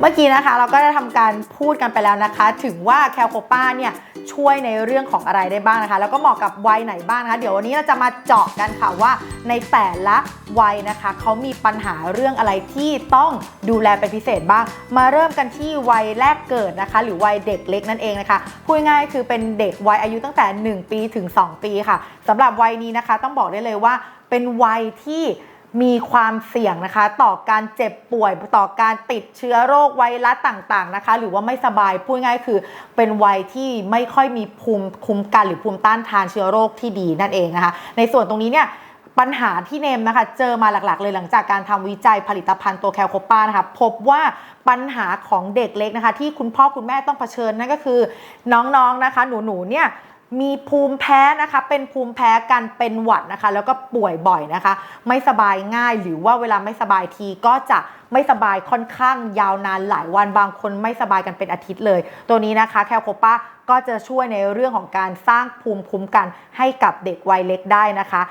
เมื่อกี้นะคะเราก็ได้ทำการพูดกันไปแล้วนะคะ ถึงว่าแคลโคป้าเนี่ยช่วยในเรื่องของอะไรได้บ้างนะคะ แล้วก็เหมาะกับวัยไหนบ้างนะคะ เดี๋ยววันนี้เราจะมาเจาะกันค่ะว่าในแต่ละวัยนะคะเขามีปัญหาเรื่องอะไรที่ต้องดูแลเป็นพิเศษบ้าง มาเริ่มกันที่วัยแรกเกิดนะคะ หรือวัยเด็กเล็กนั่นเองนะคะพูดง่ายคือเป็นเด็กวัยอายุตั้งแต่ 1 ปีถึง 2 ปีค่ะสำหรับวัยนี้นะคะ ต้องบอกได้เลยว่าเป็นวัยที่ มีความเสี่ยงนะคะ ต่อการเจ็บป่วยต่อการติดเชื้อโรคไวรัสต่างๆนะคะ หรือว่าไม่สบายพูดง่ายคือ เป็นวัยที่ไม่ค่อยมีภูมิคุ้มกันหรือภูมิต้านทานเชื้อโรคที่ดีนั่นเองนะคะ ในส่วนตรงนี้เนี่ยปัญหาที่เนมนะคะเจอมาหลักๆ เลยหลังจากการทำวิจัยผลิตภัณฑ์ตัวแคลโคป้านะคะพบว่าปัญหาของเด็กเล็กนะคะ ที่คุณพ่อคุณแม่ต้องเผชิญนั่นก็คือ น้องๆนะคะ หนูๆเนี่ย มีภูมิแพ้นะคะ เป็นภูมิแพ้กันเป็นหวัดนะคะ แล้วก็ป่วยบ่อยนะคะ ไม่สบายง่ายหรือว่าเวลาไม่สบายทีก็จะไม่สบายค่อนข้างยาวนานหลายวันบางคนไม่สบายกันเป็นอาทิตย์เลย ตัวนี้นะคะแคลโคป้าก็จะช่วยในเรื่องของการสร้างภูมิคุ้มกันให้กับเด็กวัยเล็กได้นะคะ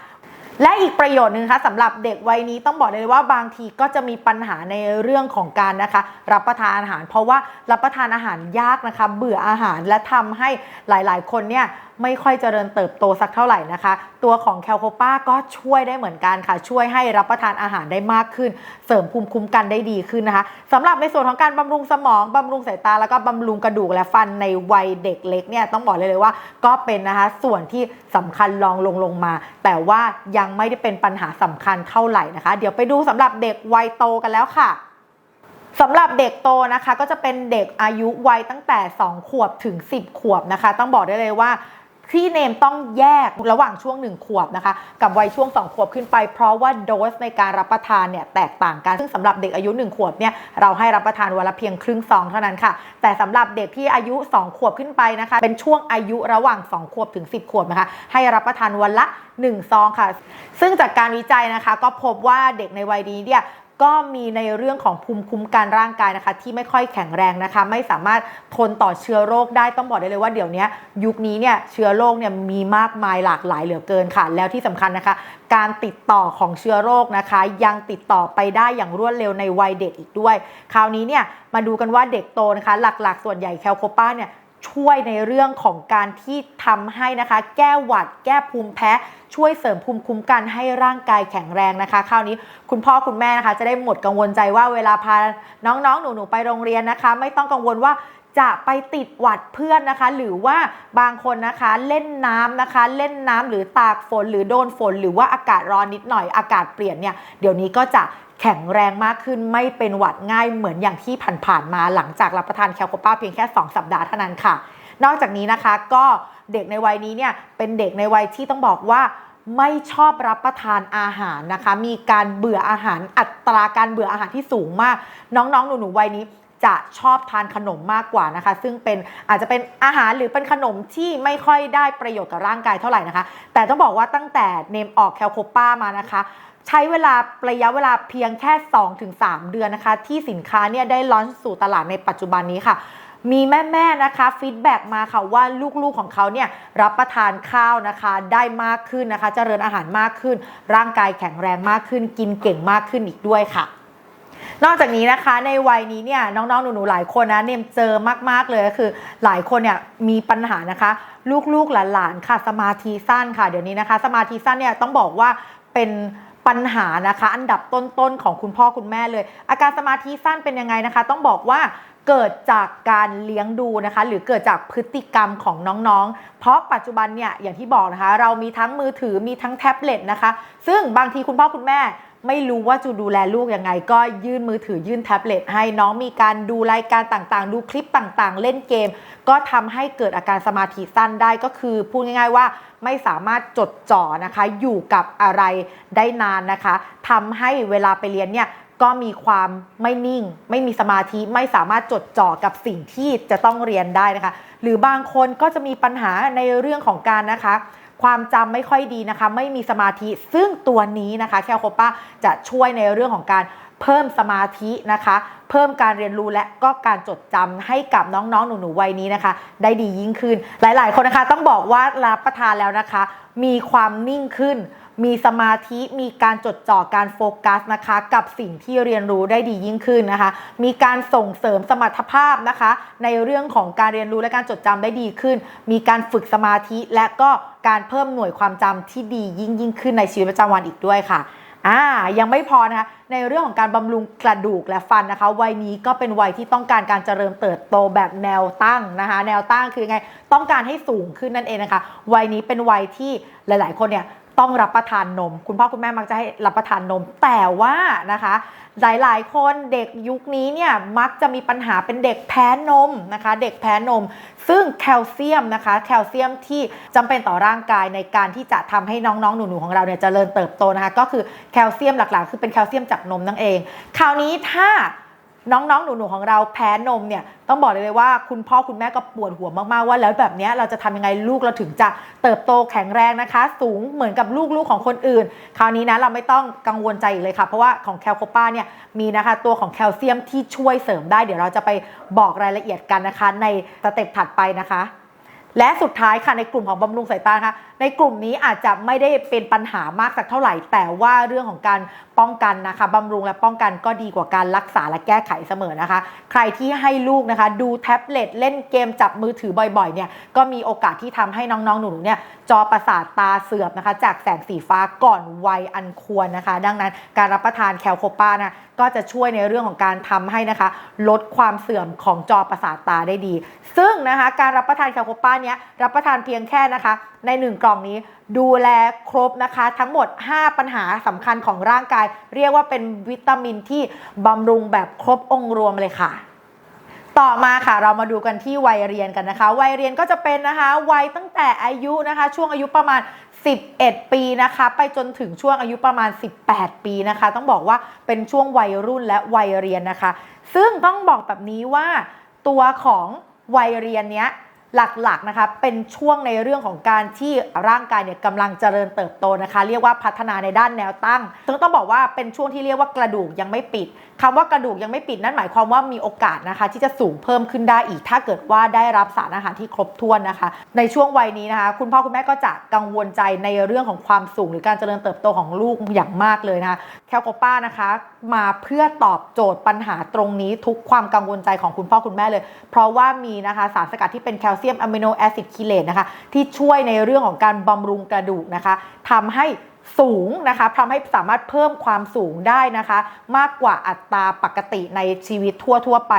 และอีกประโยชน์หนึ่งคะสำหรับเด็กวัยนี้ต้องบอกเลยว่าบางทีก็จะมีปัญหาในเรื่องของการนะคะ รับประทานอาหาร เพราะว่ารับประทานอาหารยากนะคะ เบื่ออาหารและทำให้หลาย ๆ คนเนี่ยไม่ค่อยเจริญเติบโตสักเท่าไหร่นะคะ ตัวของแคลโคป้าก็ช่วยได้เหมือนกันค่ะ ช่วยให้รับประทานอาหารได้มากขึ้น เสริมภูมิคุ้มกันได้ดีขึ้นนะคะสำหรับในส่วนของการบำรุงสมองบำรุงสายตาแล้วก็บำรุงกระดูกและฟันในวัยเด็กเล็กเนี่ยต้องบอกเลยเลยว่า ก็เป็นนะคะส่วนที่สำคัญรองลงลงมา แต่ว่ายังไม่ได้เป็นปัญหาสำคัญเท่าไหร่นะคะ เดี๋ยวไปดูสำหรับเด็กวัยโตกันแล้วค่ะสำหรับเด็กโตนะคะก็จะเป็นเด็กอายุวัยตั้งแต่ 2 ขวบถึง 10 ขวบนะคะ ต้องบอกได้เลยว่า ที่เนมต้องแยกระหว่างช่วง 1 ขวบนะคะ กับวัยช่วง 2 ขวบขึ้นไป เพราะว่าโดสในการรับประทานเนี่ยแตกต่างกัน ซึ่งสำหรับเด็กอายุ 1 ขวบเนี่ยเราให้รับประทานวันละเพียงครึ่งซองเท่านั้นค่ะ แต่สำหรับเด็กที่อายุ 2 ขวบขึ้นไปนะคะ เป็นช่วงอายุระหว่าง 2 ขวบถึง 10 ขวบนะคะ ให้รับประทานวันละ1ซองค่ะ ซึ่งจากการวิจัยนะคะ ก็พบว่าเด็กในวัยนี้เนี่ย ก็มีในเรื่องของภูมิคุ้มกันร่างกายนะคะ ที่ไม่ค่อยแข็งแรงนะคะ ไม่สามารถทนต่อเชื้อโรคได้ต้องบอกได้เลยว่าเดี๋ยวนี้ยุคนี้เนี่ยเชื้อโรคเนี่ยมีมากมายหลากหลายเหลือเกินค่ะ แล้วที่สำคัญนะคะ การติดต่อของเชื้อโรคนะคะ ยังติดต่อไปได้อย่างรวดเร็วในวัยเด็กอีกด้วย คราวนี้เนี่ยมาดูกันว่าเด็กโตนะคะ หลักๆ ส่วนใหญ่แคลโคป้าเนี่ย ช่วยในเรื่องของการที่ทำให้นะคะ แก้หวัดแก้ภูมิแพ้ ช่วยเสริมภูมิคุ้มกันให้ร่างกายแข็งแรงนะคะ คราวนี้คุณพ่อคุณแม่นะคะ จะได้หมดกังวลใจว่าเวลาพาน้องๆ หนูๆไปโรงเรียนนะคะ ไม่ต้องกังวลว่า จะไปติดหวัดเพื่อนนะคะ หรือว่าบางคนนะคะเล่นน้ำนะคะ เล่นน้ำหรือตากฝนหรือโดนฝน หรือว่าอากาศร้อนนิดหน่อยอากาศเปลี่ยนเนี่ยเดี๋ยวนี้ก็จะแข็งแรงมากขึ้นไม่เป็นหวัดง่ายเหมือนอย่างที่ผ่านๆมาหลังจากรับประทานแคลโคป้าเพียงแค่ 2 สัปดาห์เท่านั้นค่ะ นอกจากนี้นะคะก็เด็กในวัยนี้เนี่ยเป็นเด็กในวัยที่ต้องบอกว่าไม่ชอบรับประทานอาหารนะคะ มีการเบื่ออาหารอัตราการเบื่ออาหารที่สูงมาก น้องๆ หนูๆวัยนี้ จะชอบทานขนมมากกว่านะคะ ซึ่งเป็นอาจจะเป็นอาหารหรือเป็นขนมที่ไม่ค่อยได้ประโยชน์กับร่างกายเท่าไหร่นะคะ แต่ต้องบอกว่าตั้งแต่เนมออกแคลโคป้ามานะคะ ใช้เวลาระยะเวลาเพียงแค่ 2-3 เดือนนะคะ ที่สินค้าเนี่ยได้ลอนสู่ตลาดในปัจจุบันนี้ค่ะมีแม่ ๆ นะคะฟีดแบ็กมาค่ะว่าลูกๆของเขาเนี่ยรับประทานข้าวนะคะได้มากขึ้นนะคะ เจริญอาหารมากขึ้น ร่างกายแข็งแรงมากขึ้น กินเก่งมากขึ้นอีกด้วยค่ะ นอกจากนี้นะคะในวัยนี้เนี่ยน้องๆหนูๆหลายคนนะเนมเจอมากๆเลยก็คือ หลายคนเนี่ยมีปัญหานะคะลูกๆหลานๆค่ะสมาธิสั้นค่ะเดี๋ยวนี้นะคะ สมาธิสั้นเนี่ยต้องบอกว่าเป็นปัญหานะคะอันดับต้นๆของคุณพ่อคุณแม่เลย อาการสมาธิสั้นเป็นยังไงนะคะ ต้องบอกว่าเกิดจากการเลี้ยงดูนะคะ หรือเกิดจากพฤติกรรมของน้องๆ เพราะปัจจุบันเนี่ยอย่างที่บอกนะคะ เรามีทั้งมือถือมีทั้งแท็บเล็ตนะคะ ซึ่งบางทีคุณพ่อคุณแม่ ไม่รู้ว่าจะดูแลลูกยังไง ก็ยื่นมือถือยื่นแท็บเล็ตให้น้องมีการดูรายการต่างๆ ดูคลิปต่างๆ เล่นเกม ก็ทำให้เกิดอาการสมาธิสั้นได้ก็คือพูดง่าย ๆว่าไม่สามารถจดจ่อนะคะ อยู่กับอะไรได้นานนะคะทำให้เวลาไปเรียนเนี่ยก็มีความไม่นิ่ง ไม่มีสมาธิไม่สามารถจดจ่อกับสิ่งที่จะต้องเรียนได้นะคะ หรือบางคนก็จะมีปัญหาในเรื่องของการนะคะ ความจำไม่ค่อยดีนะคะ ไม่มีสมาธิซึ่งตัวนี้นะคะแคลโคป้าจะช่วยในเรื่องของการเพิ่มสมาธินะคะ เพิ่มการเรียนรู้และก็การจดจำให้กับน้องๆ หนูๆวัยนี้นะคะ ได้ดียิ่งขึ้น หลายๆ คนนะคะต้องบอกว่ารับประทานแล้วนะคะ มีความนิ่งขึ้น มีสมาธิมีการจดจ่อการโฟกัสนะคะ กับสิ่งที่เรียนรู้ได้ดียิ่งขึ้นนะคะ มีการส่งเสริมสมรรถภาพนะคะ ในเรื่องของการเรียนรู้และการจดจำได้ดีขึ้น มีการฝึกสมาธิและก็การเพิ่มหน่วยความจำที่ดียิ่งยิ่งขึ้นในชีวิตประจำวันอีกด้วยค่ะอ่ายังไม่พอนะคะในเรื่องของการบำรุงกระดูกและฟันนะคะ วัยนี้ก็เป็นวัยที่ต้องการการเจริญเติบโตแบบแนวตั้งนะคะ แนวตั้งคือไงต้องการให้สูงขึ้นนั่นเองนะคะ วัยนี้เป็นวัยที่หลาย ๆ คนเนี่ย ต้องรับประทานนม คุณพ่อคุณแม่มักจะให้รับประทานนม แต่ว่านะคะหลายๆ คนเด็กยุคนี้เนี่ยมักจะมีปัญหาเป็นเด็กแพ้นมนะคะ เด็กแพ้นม ซึ่งแคลเซียมนะคะ แคลเซียมที่จำเป็นต่อร่างกายในการที่จะทำให้น้องๆ หนูๆของเราเนี่ยเจริญเติบโตนะคะ ก็คือแคลเซียมหลักๆ คือเป็นแคลเซียมจากนมนั่นเอง คราวนี้ถ้า น้องๆ หนูๆ ของเราแพ้นมเนี่ยต้องบอกเลยว่าคุณพ่อคุณแม่ก็ปวดหัวมากๆว่าแล้วแบบนี้เราจะทำยังไงลูกเราถึงจะเติบโตแข็งแรงนะคะ สูงเหมือนกับลูกๆของคนอื่น คราวนี้นะเราไม่ต้องกังวลใจอีกเลยค่ะ เพราะว่าของแคลโคป้าเนี่ยมีนะคะตัวของแคลเซียมที่ช่วยเสริมได้ เดี๋ยวเราจะไปบอกรายละเอียดกันนะคะ ในสเต็ปถัดไปนะคะ และสุดท้ายค่ะในกลุ่มของบำรุงสายตาค่ะในกลุ่มนี้อาจจะไม่ได้เป็นปัญหามากสักเท่าไหร่ แต่ว่าเรื่องของการป้องกันนะคะบำรุงและป้องกันก็ดีกว่าการรักษาและแก้ไขเสมอนะคะ ใครที่ให้ลูกนะคะดูแท็บเล็ตเล่นเกมจับมือถือบ่อยๆเนี่ยก็มีโอกาสที่ทำให้น้องๆหนูๆเนี่ยจอประสาทตาเสื่อมนะคะ จากแสงสีฟ้าก่อนวัยอันควรนะคะ ดังนั้นการรับประทานแคลโคป้านะก็จะช่วยในเรื่องของการทำให้นะคะ ลดความเสื่อมของจอประสาทตาได้ดี ซึ่งนะคะการรับประทานแคลโคป้าเนี้ยรับประทานเพียงแค่นะคะ ใน 1 กล่องนี้ ดูแลครบนะคะ ทั้งหมด 5 ปัญหาสำคัญของร่างกาย เรียกว่าเป็นวิตามินที่บำรุงแบบครบองค์รวมเลยค่ะต่อมาค่ะเรามาดูกันที่วัยเรียนกันนะคะ วัยเรียนก็จะเป็นนะคะวัยตั้งแต่อายุนะคะ ช่วงอายุประมาณ 11 ปีนะคะ ไปจนถึงช่วงอายุประมาณ 18 ปีนะคะ ต้องบอกว่าเป็นช่วงวัยรุ่นและวัยเรียนนะคะ ซึ่งต้องบอกแบบนี้ว่าตัวของวัยเรียนเนี้ย หลักๆนะคะเป็นช่วงในเรื่องของการที่ร่างกายเนี่ยกำลังเจริญเติบโตนะคะ เรียกว่าพัฒนาในด้านแนวตั้งซึ่งต้องบอกว่าเป็นช่วงที่เรียกว่ากระดูกยังไม่ปิดคำว่ากระดูกยังไม่ปิดนั่นหมายความว่ามีโอกาสนะคะ ที่จะสูงเพิ่มขึ้นได้อีก ถ้าเกิดว่าได้รับสารอาหารที่ครบถ้วนนะคะ ในช่วงวัยนี้นะคะ คุณพ่อคุณแม่ก็จะกังวลใจในเรื่องของความสูง หรือการเจริญเติบโตของลูกอย่างมากเลยนะคะแคลโคป้านะคะ มาเพื่อตอบโจทย์ปัญหาตรงนี้ทุกความกังวลใจของคุณพ่อคุณแม่เลย เพราะว่ามีนะคะสารสกัดที่เป็นแคลเซียมอะมิโนแอซิดคิเลตนะคะที่ช่วยในเรื่องของการบำรุงกระดูกนะคะทำให้ สูงนะคะทำให้สามารถเพิ่มความสูงได้นะคะ มากกว่าอัตราปกติในชีวิตทั่วๆไป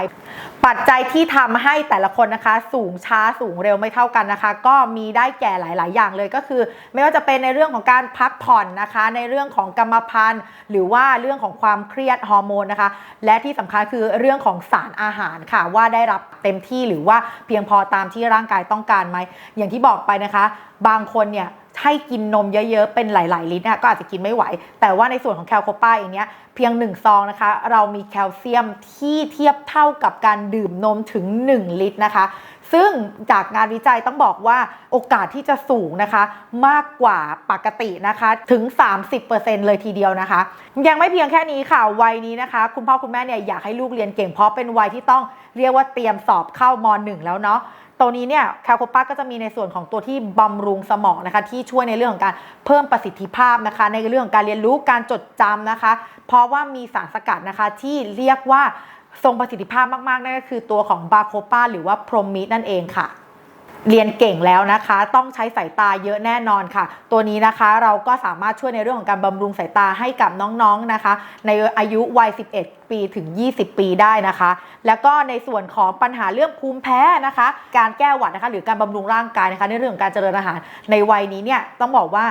ปัจจัยที่ทำให้แต่ละคนนะคะ สูงช้าสูงเร็วไม่เท่ากันนะคะ ก็มีได้แก่หลาย ๆ อย่างเลยก็คือ ไม่ว่าจะเป็นในเรื่องของการพักผ่อนนะคะ ในเรื่องของกรรมพันธุ์ หรือว่าเรื่องของความเครียดฮอร์โมนนะคะ และที่สำคัญคือเรื่องของสารอาหารค่ะ ว่าได้รับเต็มที่หรือว่าเพียงพอตามที่ร่างกายต้องการไหมอย่างที่บอกไปนะคะ บางคนเนี่ย ให้กินนมเยอะๆ เป็นหลาย ๆ ลิตรนะก็อาจจะกินไม่ไหว แต่ว่าในส่วนของแคลโคป้าเองเนี้ย พียง 1 ซองนะคะ เรามีแคลเซียมที่เทียบเท่ากับการดื่มนมถึง 1 ลิตรนะคะ ซึ่งจากงานวิจัยต้องบอกว่าโอกาสที่จะสูงนะคะ มากกว่าปกตินะคะถึง 30%เลยทีเดียวนะคะ ยังไม่เพียงแค่นี้ค่ะ วัยนี้นะคะ คุณพ่อคุณแม่เนี่ยอยากให้ลูกเรียนเก่งเพราะเป็นวัยที่ต้องเรียกว่าเตรียมสอบเข้าม .1 แล้วเนาะตัวนี้เนี่ยแคลโคป้าก็จะมีในส่วนของตัวที่บำรุงสมองนะคะ ที่ช่วยในเรื่องของการเพิ่มประสิทธิภาพนะคะ ในเรื่องของการเรียนรู้การจดจำนะคะ เพราะว่ามีสารสกัดนะคะที่เรียกว่าทรงประสิทธิภาพมากๆ นั่นก็คือตัวของบาโคป้าหรือว่าพรหมินั่นเองค่ะเรียนเก่งแล้วนะคะ ต้องใช้สายตาเยอะแน่นอนค่ะ ตัวนี้นะคะเราก็สามารถช่วยในเรื่องของการบำรุงสายตาให้กับน้องๆนะคะ ในอายุวัย 11 ปีถึง 20 ปีได้นะคะ แล้วก็ในส่วนของปัญหาเรื่องภูมิแพ้นะคะ การแก้หวัดนะคะ หรือการบำรุงร่างกายนะคะ ในเรื่องของการเจริญอาหารในวัยนี้เนี่ยต้องบอกว่า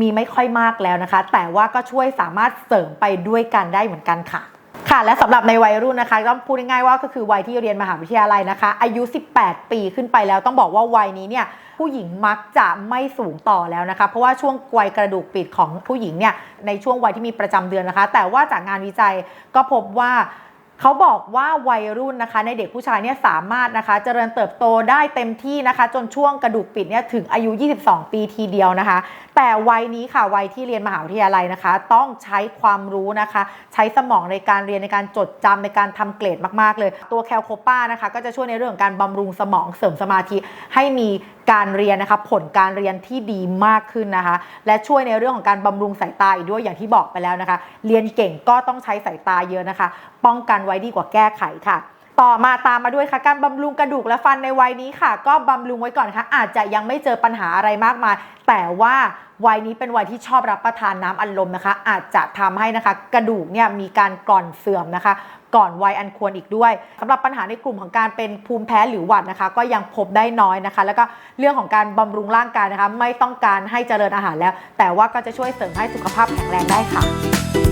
มีไม่ค่อยมากแล้วนะคะ แต่ว่าก็ช่วยสามารถเสริมไปด้วยกันได้เหมือนกันค่ะค่ะ และสำหรับในวัยรุ่นนะคะต้องพูดง่ายๆว่าก็คือวัยที่เรียนมหาวิทยาลัยนะคะ อายุ 18 ปีขึ้นไปแล้วต้องบอกว่าวัยนี้เนี่ยผู้หญิงมักจะไม่สูงต่อแล้วนะคะ เพราะว่าช่วงวัยกระดูกปิดของผู้หญิงเนี่ยในช่วงวัยที่มีประจำเดือนนะคะ แต่ว่าจากงานวิจัยก็พบว่าเขาบอกว่าวัยรุ่นนะคะในเด็กผู้ชายเนี่ยสามารถนะคะ เจริญเติบโตได้เต็มที่นะคะ จนช่วงกระดูกปิดเนี่ยถึงอายุ 22 ปีทีเดียวนะคะ แต่วัยนี้ค่ะวัยที่เรียนมหาวิทยาลัยนะคะ ต้องใช้ความรู้นะคะ ใช้สมองในการเรียนในการจดจำในการทำเกรดมาก ๆ เลย ตัวแคลโคป้านะคะ ก็จะช่วยในเรื่องของการบำรุงสมองเสริมสมาธิ ให้มีการเรียนนะคะ ผลการเรียนที่ดีมากขึ้นนะคะ และช่วยในเรื่องของการบำรุงสายตาอีกด้วยอย่างที่บอกไปแล้วนะคะ เรียนเก่งก็ต้องใช้สายตาเยอะนะคะ ป้องกันไว้ดีกว่าแก้ไขค่ะต่อมาตามมาด้วยค่ะการบำรุงกระดูกและฟันในวัยนี้ค่ะ ก็บำรุงไว้ก่อนค่ะ อาจจะยังไม่เจอปัญหาอะไรมากมาย แต่ว่า วัยนี้เป็นวัยที่ชอบรับประทานน้ำอัดลมนะคะ อาจจะทำให้นะคะ กระดูกเนี่ยมีการกร่อนเสื่อมนะคะ ก่อนวัยอันควรอีกด้วยสำหรับปัญหาในกลุ่มของการเป็นภูมิแพ้หรือหวัดนะคะ ก็ยังพบได้น้อยนะคะ แล้วก็เรื่องของการบำรุงร่างกายนะคะ ไม่ต้องการให้เจริญอาหารแล้ว แต่ว่าก็จะช่วยเสริมให้สุขภาพแข็งแรงได้ค่ะ